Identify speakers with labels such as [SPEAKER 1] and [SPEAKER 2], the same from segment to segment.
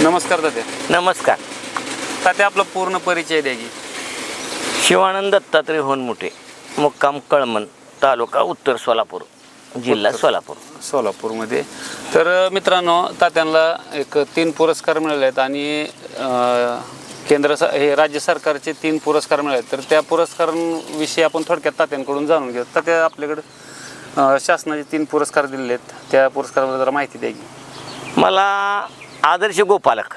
[SPEAKER 1] नमस्कार तात्या.
[SPEAKER 2] नमस्कार.
[SPEAKER 1] तात्या आपला पूर्ण परिचय द्या की.
[SPEAKER 2] शिवानंद दत्तात्रय होनमुठे मुक्काम कळमन तालुका उत्तर सोलापूर जिल्हा सोलापूर.
[SPEAKER 1] सोलापूरमध्ये. तर मित्रांनो तात्यांना एक तीन पुरस्कार मिळाले आहेत आणि अ, केंद्र स हे राज्य सरकारचे तीन पुरस्कार मिळाले आहेत. तर त्या पुरस्कारांविषयी आपण थोडक्यात तात्यांकडून जाणून घेऊ. तात्या आपल्याकडे अ, शासनाचे तीन पुरस्कार दिलेले आहेत. त्या पुरस्काराबद्दल जरा माहिती द्या की.
[SPEAKER 2] मला आदर्श गोपालक.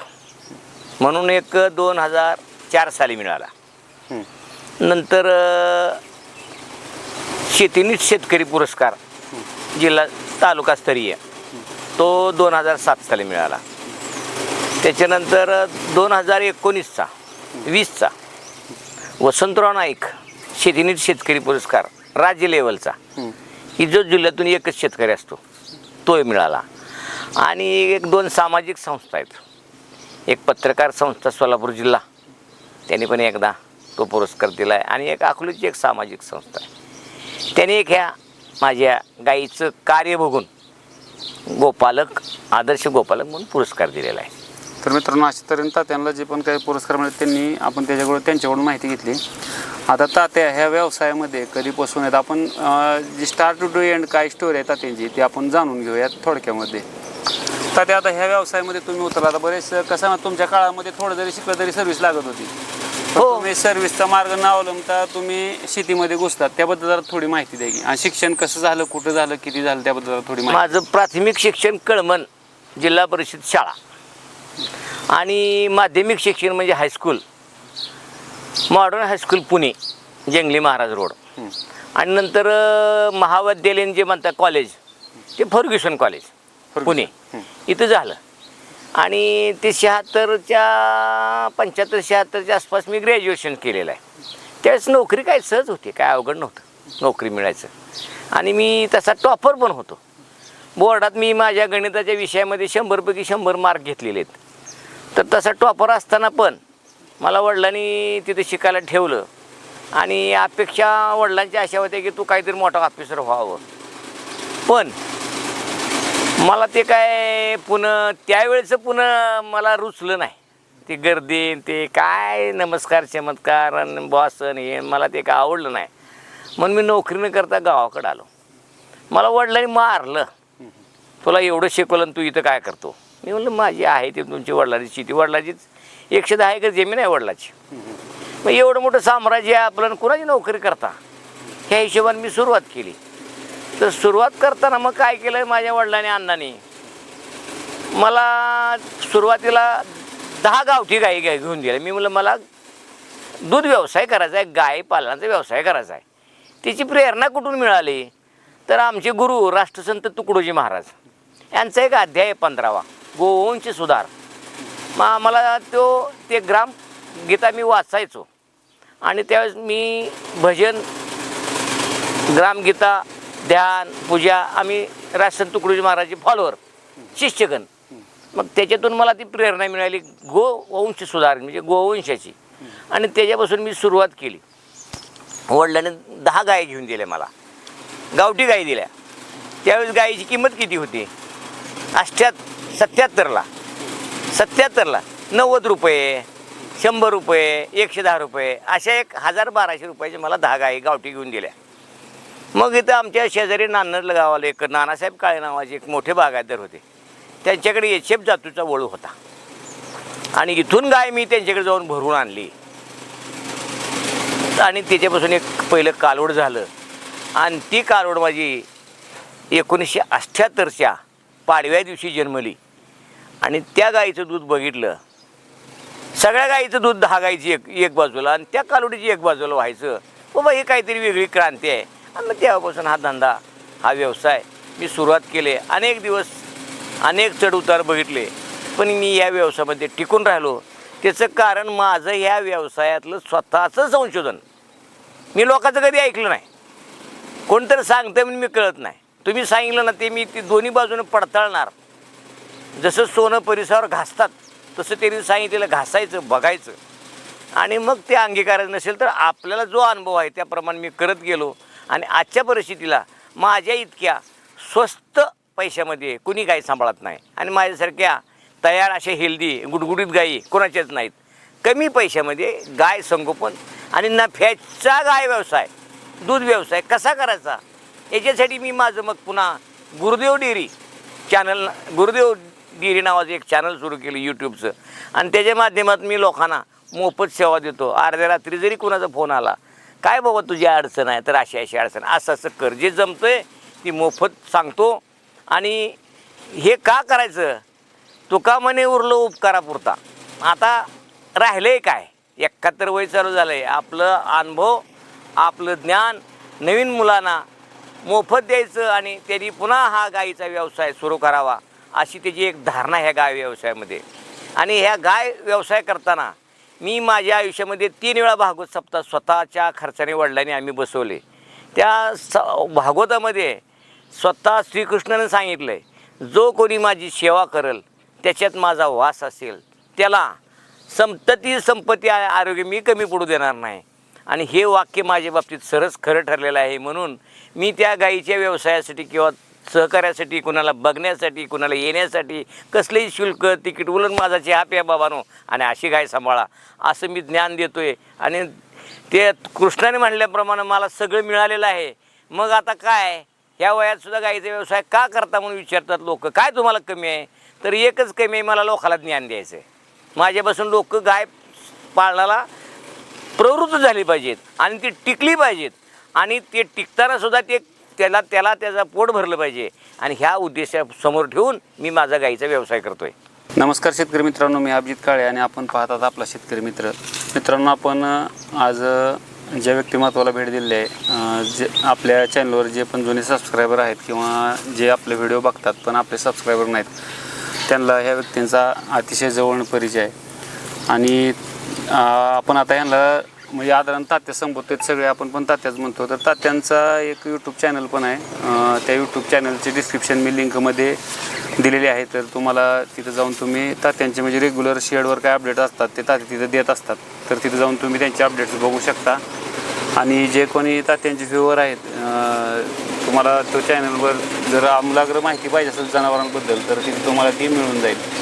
[SPEAKER 2] म्हणून एक दोन हजार चार साली मिळाला. नंतर शेतीनीच शेतकरी पुरस्कार जिल्हा तालुकास्तरीय तो दोन हजार सात साली मिळाला. त्याच्यानंतर दोन हजार एकोणीसचा वीसचा वसंतराव नाईक शेतीनीत शेतकरी पुरस्कार राज्य लेवलचा.
[SPEAKER 1] ही
[SPEAKER 2] जो जिल्ह्यातून एकच शेतकरी असतो. तोही मिळाला. आणि एक दोन सामाजिक संस्था आहेत. एक पत्रकार संस्था सोलापूर जिल्हा. त्यांनी पण एकदा तो पुरस्कार दिला आहे आणि एक अकलूची एक सामाजिक संस्था आहे. त्याने एक ह्या माझ्या गाईचं कार्य बघून गोपालक आदर्श गोपालक म्हणून पुरस्कार दिलेला आहे.
[SPEAKER 1] तर मित्रांनो अशा तऱ्हेने तात्यांना जे पण काही पुरस्कार मिळाले त्यांनी आपण त्याच्याकडून त्यांच्याकडून माहिती घेतली. आता तात्या ह्या व्यवसायामध्ये कधीपासून आहेत? आपण जी स्टार्ट टू एंड काय स्टोरी आहे तात्यांची ती आपण जाणून घेऊयात थोडक्यामध्ये. तात्या आता ह्या व्यवसायामध्ये तुम्ही उतरला आता बरेच कसं तुमच्या काळामध्ये थोडं जरी शिकलं तरी सर्व्हिस लागत होती.
[SPEAKER 2] हो.
[SPEAKER 1] तुम्ही सर्व्हिसचा मार्ग न अवलंबता तुम्ही शेतीमध्ये घुसतात त्याबद्दल जरा थोडी माहिती द्या की. आणि शिक्षण कसं झालं कुठं झालं किती झालं त्याबद्दल जरा थोडी माहिती.
[SPEAKER 2] माझं प्राथमिक शिक्षण कळमन जिल्हा परिषद शाळा. आणि माध्यमिक शिक्षण म्हणजे हायस्कूल मॉडर्न हायस्कूल पुणे जंगली महाराज रोड. आणि नंतर महाविद्यालयीन जे म्हणतात कॉलेज ते फर्ग्युसन कॉलेज पुणे. इथं झालं. आणि ते शहात्तरच्या पंच्याहत्तर शहात्तरच्या आसपास मी ग्रॅज्युएशन केलेलं आहे. त्यावेळेस नोकरी काय सहज होती काय अवघड नव्हतं नोकरी मिळायचं. आणि मी तसा टॉपर पण होतो. बोर्डात मी माझ्या गणिताच्या विषयामध्ये शंभरपैकी शंभर मार्क घेतलेले आहेत. तर तसा टॉपर असताना पण मला वडिलांनी तिथे शिकायला ठेवलं. आणि अपेक्षा वडिलांच्या अशा होत्या की तू काहीतरी मोठा ऑफिसर व्हावं. पण मला ते काय पुन्हा त्यावेळेचं पुन्हा मला रुचलं नाही. ती गर्दी ते काय नमस्कार चमत्कार आणि बॉस आणि हे मला ते काय आवडलं नाही. म्हणून मी नोकरी न करता गावाकडं आलो. मला वडिलांनी मारलं. तुला एवढं शिकवलं आणि तू इथं काय करतो? मी म्हणलं माझी आहे ती तुमची वडिलांची शेती. वडिलाचीच एकशे दहा एकर जमीन आहे वडिलाची. मग एवढं मोठं साम्राज्य आहे आपलं कुणाची नोकरी करता? ह्या हिशोबाने मी सुरुवात केली. तर सुरुवात करताना मग काय केलं माझ्या वडिलांनी अण्णाने? मला सुरुवातीला दहा गावठी गाई गाय घेऊन दिल्या. मी म्हणलं मला दूध व्यवसाय करायचा आहे गाय पालनाचा व्यवसाय करायचा आहे. तिची प्रेरणा कुठून मिळाली? तर आमचे गुरु राष्ट्रसंत तुकडोजी महाराज. यांचा एक अध्याय आहे पंधरावा. गोवंश सुधार. मग आम्हाला तो ते ग्राम गीता मी वाचायचो. आणि त्यावेळेस मी भजन ग्रामगीता ध्यान पूजा आम्ही राजसंत तुकडोजी महाराजचे फॉलोअर शिष्यगण. मग त्याच्यातून मला ती प्रेरणा मिळाली गोवंश सुधारण म्हणजे गोवंशाची. आणि त्याच्यापासून मी सुरुवात केली. वडिलांनी दहा गाय घेऊन दिल्या मला. गावठी गाय दिल्या. त्यावेळेस गायीची किंमत किती होती? अष्ट्यात सत्याहत्तरला. सत्याहत्तरला. नव्वद रुपये शंभर रुपये एकशे दहा रुपये अशा एक हजार बाराशे रुपयाचे मला दहा आहे गावठी घेऊन दिल्या मग इथं आमच्या शेजारी नान्नरला गावाला एक नानासाहेब काळे नावाचे एक मोठे बागायतदार होते. त्यांच्याकडे एचेप जातूचा वळू होता. आणि इथून गाय मी त्यांच्याकडे जाऊन भरून आणली. आणि त्याच्यापासून एक पहिलं कालवड झालं. आणि ती कालवड माझी एकोणीसशे अठ्ठ्याहत्तरच्या पाडव्या दिवशी जन्मली. आणि त्या गाईचं दूध बघितलं सगळ्या गाईचं दूध दहा गाईची एक एक बाजूला आणि त्या कालोडीची एक बाजूला व्हायचं बाबा हे काहीतरी वेगळी क्रांती आहे. आणि मग तेव्हापासून हा धंदा हा व्यवसाय मी सुरुवात केले. अनेक दिवस अनेक चढउतार बघितले. पण मी या व्यवसायामध्ये टिकून राहिलो. त्याचं कारण माझं ह्या व्यवसायातलं स्वतःचं संशोधन. मी लोकांचं कधी ऐकलं नाही. कोणतरी सांगतं म्हणून मी कळत नाही. तुम्ही सांगितलं ना ते मी ती दोन्ही बाजूने पडताळणार. जसं सोनं परिसरावर घासतात तसं त्यांनी सांगितलेलं घासायचं बघायचं. आणि मग ते अंगीकारायचं नसेल तर आपल्याला जो अनुभव आहे त्याप्रमाणे मी करत गेलो. आणि आजच्या परिस्थितीला माझ्या इतक्या स्वस्त पैशामध्ये कुणी गाय सांभाळत नाही. आणि माझ्यासारख्या तयार असे हेल्दी गुडगुडीत गायी कोणाच्याच नाहीत. कमी पैशामध्ये गाय संगोपन आणि नफ्याचा गाय व्यवसाय दूध व्यवसाय कसा करायचा? याच्यासाठी मी माझं मग पुन्हा गुरुदेव डेअरी चॅनल गुरुदेव गिरी नावाचं एक चॅनल सुरू केलं यूट्यूबचं आणि त्याच्या माध्यमात मी लोकांना मोफत सेवा देतो. अर्ध्या रात्री जरी कुणाचा फोन आला काय बाबा तुझी अडचण आहे? तर अशी अशी अडचण. असं असं कर. जे जमतं आहे ती मोफत सांगतो. आणि हे का करायचं? तुका म्हणे उरलं उपकारापुरता. आता राहिलं आहे काय? एकाहत्तर वय चालू झालं आहे आपलं अनुभव आपलं ज्ञान नवीन मुलांना मोफत द्यायचं आणि त्यांनी पुन्हा हा गायीचा व्यवसाय सुरू करावा. अशी त्याची एक धारणा ह्या गाय व्यवसायामध्ये. आणि ह्या गाय व्यवसाय करताना मी माझ्या आयुष्यामध्ये तीन वेळा भागवत सप्ताह स्वतःच्या खर्चाने वडिलांनी आम्ही बसवले. त्या स भागवतामध्ये स्वतः श्रीकृष्णाने सांगितलं आहे जो कोणी माझी सेवा करेल त्याच्यात माझा वास असेल त्याला संपत्ती संपत्ती आरोग्य मी कमी पडू देणार नाही. आणि हे वाक्य माझ्या बाबतीत सरस खरं ठरलेलं आहे म्हणून मी त्या गाईच्या व्यवसायासाठी किंवा सहकार्यासाठी कुणाला बघण्यासाठी कुणाला येण्यासाठी कसलेही शुल्क तिकीट उलट माझा चहा या बाबानो. आणि अशी गाय सांभाळा. असं मी ज्ञान देतो आहे आणि ते कृष्णाने म्हणल्याप्रमाणे मला सगळं मिळालेलं आहे. मग आता काय? ह्या वयात सुद्धा गाईचा व्यवसाय का करता म्हणून विचारतात लोक. काय तुम्हाला कमी आहे? तर एकच कमी आहे मला लोकाला ज्ञान द्यायचं आहे माझ्यापासून लोक गाय पाळण्याला प्रवृत्त झाली पाहिजेत. आणि ती टिकली पाहिजेत. आणि ते टिकताना सुद्धा ते त्याला त्याला त्याचं पोट भरलं पाहिजे. आणि ह्या उद्देशासमोर ठेवून मी माझा गाईचा व्यवसाय करतोय.
[SPEAKER 1] नमस्कार शेतकरी मित्रांनो मी अभिजित काळे आणि आपण पाहतात आपला शेतकरी मित्र. मित्रांनो आपण आज ज्या व्यक्तिमत्वाला भेट दिलेली आहे जे आपल्या चॅनलवर जे पण जुने सबस्क्रायबर आहेत किंवा जे आपले व्हिडिओ बघतात पण आपले सबस्क्रायबर नाहीत त्यांना ह्या व्यक्तींचा अतिशय जवळ परिचय आहे. आणि आपण आता यांना म्हणजे आदरण तात्या संबोधतात सगळे. आपण पण तात्याच म्हणतो. तर तात्यांचा एक यूट्यूब चॅनल पण आहे. त्या यूट्यूब चॅनलचे डिस्क्रिप्शन मी लिंकमध्ये दिलेली आहे. तर तुम्हाला तिथं जाऊन तुम्ही तात्यांचे म्हणजे रेग्युलर शेडवर काय अपडेट असतात ते तात्या तिथं देत असतात. तर तिथं जाऊन तुम्ही त्यांचे अपडेट्स बघू शकता. आणि जे कोणी तात्यांचे व्ह्यूवर आहेत तुम्हाला तो चॅनलवर जर आमूलाग्र माहिती पाहिजे असेल जनावरांबद्दल तर तिथे तुम्हाला ती मिळून जाईल.